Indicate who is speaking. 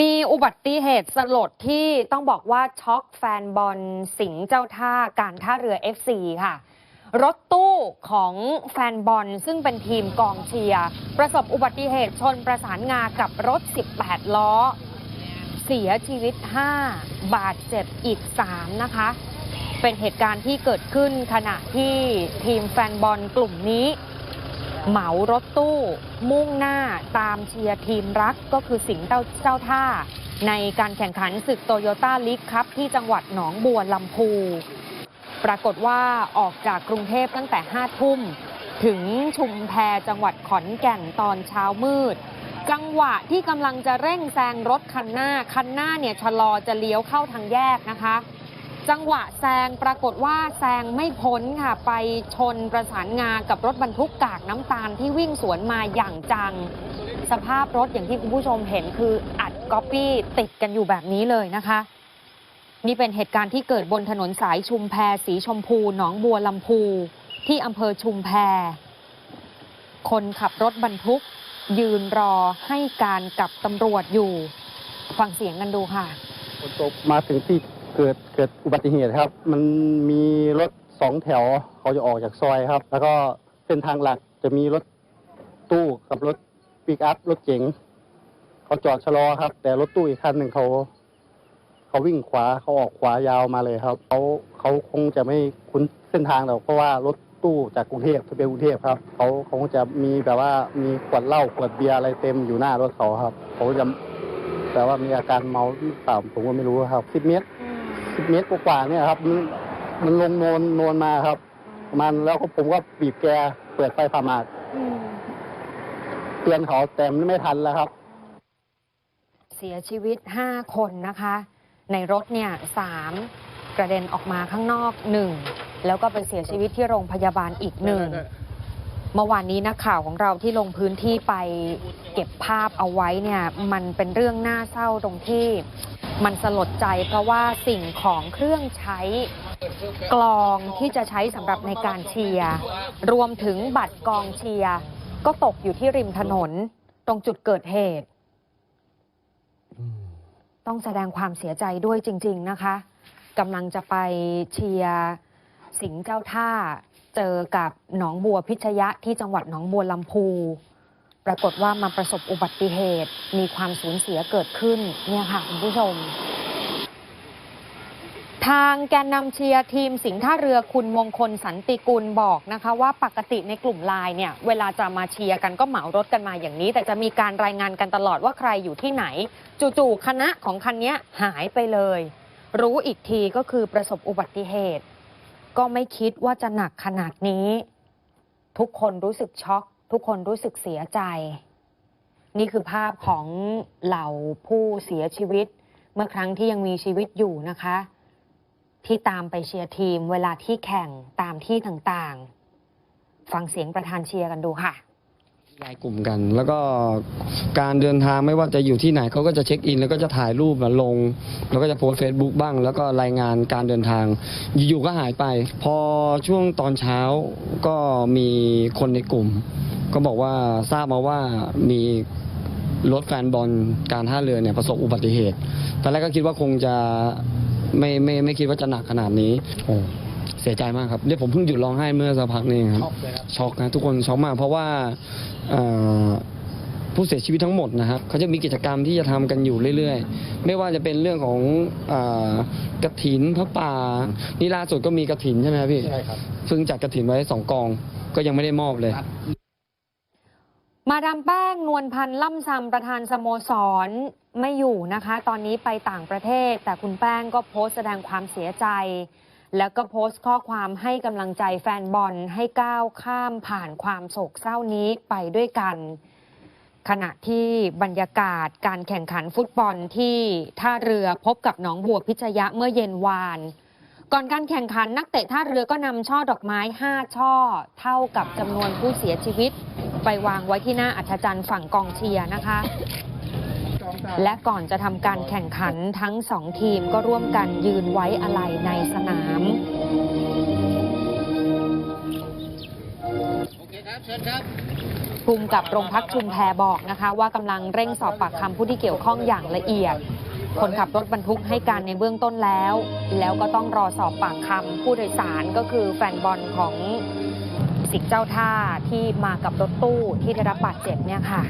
Speaker 1: มีอุบัติเหตุสลดที่ต้องบอกว่าช็อกแฟนบอลสิงห์เจ้าท่าการท่าเรือ FC ค่ะ รถตู้ของแฟนบอลซึ่งเป็นทีมกองเชียร์ประสบอุบัติเหตุชนประสานงากับรถ 18 ล้อ เสียชีวิต 5 บาดเจ็บอีก 3 นะคะ เป็นเหตุการณ์ที่เกิดขึ้นขณะที่ทีมแฟนบอลกลุ่มนี้ เหมารถตู้ มุ่งหน้าตามเชียร์ทีมรักก็คือสิงห์เจ้าท่า ในการแข่งขันศึกโตโยต้าลีกครับที่จังหวัดหนองบัวลำพู ปรากฏว่าออกจากกรุงเทพตั้งแต่5ทุ่ม ถึงชุมแพจังหวัดขอนแก่นตอนเช้ามืด จังหวะที่กำลังจะเร่งแซงรถคันหน้า คันหน้าเนี่ยชะลอจะเลี้ยวเข้าทางแยกนะคะ จังหวะแซงปรากฏว่าแซงไม่พ้นค่ะ ไปชนประสานงากับรถบรรทุกกากน้ำตาลที่วิ่งสวนมาอย่างจัง สภาพรถอย่างที่คุณผู้ชมเห็นคืออัดก๊อปปี้ติดกันอยู่แบบนี้เลยนะคะ นี่เป็นเหตุการณ์ที่เกิดบนถนนสายชุมแพสีชมพู หนองบัวลำพู ที่อำเภอชุมแพ คนขับรถบรรทุก ยืนรอให้การกับตำรวจอยู่ ฟังเสียงกันดูค่ะ
Speaker 2: ฝนตกมาถึงที่ เกิดเกิดอุบัติเหตุครับ มันมีรถสองแถวเขาจะออกจากซอยครับ แล้วก็เส้นทางหลักจะมีรถตู้กับรถปิกอัพรถเก๋งเขาจอดชะลอครับ แต่รถตู้อีกคันหนึ่งเขาเขาวิ่งขวาเขาออกขวายาวมาเลยครับเขาเขาคงจะไม่คุ้นเส้นทางหรอกเพราะว่ารถตู้จากกรุงเทพทะเบียนกรุงเทพครับเขาเขาคงจะมีแบบว่ามีขวดเหล้าขวดเบียร์อะไรเต็มอยู่หน้ารถเขาครับเขาจะแต่ว่ามีอาการเมาหรือเปล่าผมก็ไม่รู้ครับสิบเมตร สิบเมตรกว่าๆเนี่ยครับ มันมันลงโนนโนนมาครับ มันแล้วก็ผมก็บีบแกเปิดไฟผ่าหมากเตือนเขาแต่มันไม่ทันแล้วครับ
Speaker 1: เสียชีวิต5คนนะคะ ในรถเนี่ยสามกระเด็นออกมาข้างนอกหนึ่งแล้วก็ไปเสียชีวิตที่โรงพยาบาลอีกหนึ่งเมื่อวานนี้นักข่าวของเราที่ลงพื้นที่ไปเก็บภาพเอาไว้เนี่ย มันเป็นเรื่องน่าเศร้าตรงที่ มันสลดใจเพราะว่าสิ่งของเครื่องใช้กลองที่จะใช้สำหรับในการเชียร์รวมถึงบัตรกองเชียร์ก็ตกอยู่ที่ริมถนน ตรงจุดเกิดเหตุ ต้องแสดงความเสียใจด้วยจริง ๆนะคะกำลังจะไปเชียร์สิงห์เจ้าท่า เจอกับหนองบัวพิชยะที่จังหวัดหนองบัวลำพู ปรากฏว่ามาประสบอุบัติเหตุ มีความสูญเสียเกิดขึ้น เนี่ยค่ะคุณผู้ชม ทางแกนนำเชียร์ทีมสิงห์ท่าเรือคุณมงคลสันติกุลบอกนะคะ ว่าปกติในกลุ่มไลน์เนี่ย เวลาจะมาเชียร์กันก็เหมารถกันมาอย่างนี้ แต่จะมีการรายงานกันตลอดว่าใครอยู่ที่ไหน จู่ๆคณะของคันนี้หายไปเลย รู้อีกทีก็คือประสบอุบัติเหตุ ก็ไม่คิดว่าจะหนักขนาดนี้ ทุกคนรู้สึกช็อก ทุกคนรู้สึกเสียใจ นี่คือภาพของเหล่าผู้เสียชีวิต เมื่อครั้งที่ยังมีชีวิตอยู่นะคะ ที่ตามไปเชียร์ทีม เวลาที่แข่งตามที่ต่างๆ ฟังเสียงประธานเชียร์กันดูค่ะ
Speaker 3: รายกลุ่มกัน แล้วก็การเดินทางไม่ว่าจะอยู่ที่ไหนเขาก็จะเช็คอิน แล้วก็จะถ่ายรูปมาลง แล้วก็จะโพสเฟซบุ๊กบ้าง แล้วก็รายงานการเดินทาง อยู่ๆก็หายไป พอช่วงตอนเช้าก็มีคนในกลุ่ม ก็บอกว่าทราบมาว่ามีรถแฟนบอลการท่าเรือเนี่ยประสบอุบัติเหตุตอนแรกก็คิดว่าคงจะไม่ไม่ไม่คิดว่าจะหนักขนาดนี้โอ้เสียใจมากครับเนี่ยผมเพิ่งหยุดร้องไห้เมื่อสักพักนี้ครับช็อกนะทุกคนช็อกมากเพราะว่าเอ่อผู้เสียชีวิตทั้งหมดนะครับเขาจะมีกิจกรรมที่จะทำกันอยู่เรื่อยๆ ไม่ว่าจะเป็นเรื่องของเอ่อกระถินพระป่านี่ล่าสุดก็มีกระถินใช่ไหมครับพี่
Speaker 2: ใช่ครับ
Speaker 3: เพิ่งจัดกระถินไว้สองกองก็ยังไม่ได้มอบเลย
Speaker 1: มาดามแป้งนวลพันธ์ล่ำซำประธานสโมสรไม่อยู่นะคะ ตอนนี้ไปต่างประเทศ แต่คุณแป้งก็โพสต์แสดงความเสียใจ แล้วก็โพสต์ข้อความให้กำลังใจแฟนบอลให้ก้าวข้ามผ่านความโศกเศร้านี้ไปด้วยกัน ขณะที่บรรยากาศการแข่งขันฟุตบอลที่ท่าเรือพบกับหนองบัวพิชยะเมื่อเย็นวาน ก่อนการแข่งขันนักเตะท่าเรือก็นำช่อดอกไม้ 5 ช่อ เท่ากับจำนวนผู้เสียชีวิต ไปวางไว้ที่หน้าอัธจันทร์ฝั่งกองเชียร์นะคะ และก่อนจะทำการแข่งขันทั้งสองทีมก็ร่วมกันยืนไว้อะไรในสนามภูมิกับโรงพักชุมแพบอกนะคะว่ากำลังเร่งสอบปากคำผู้ที่เกี่ยวข้องอย่างละเอียด คนขับรถบรรทุกให้การในเบื้องต้นแล้ว แล้วก็ต้องรอสอบปากคำผู้โดยสารก็คือแฟนบอลของ สิกเจ้าท่าที่มากับรถตู้ที่ได้รับบาดเจ็บเนี่ยค่ะ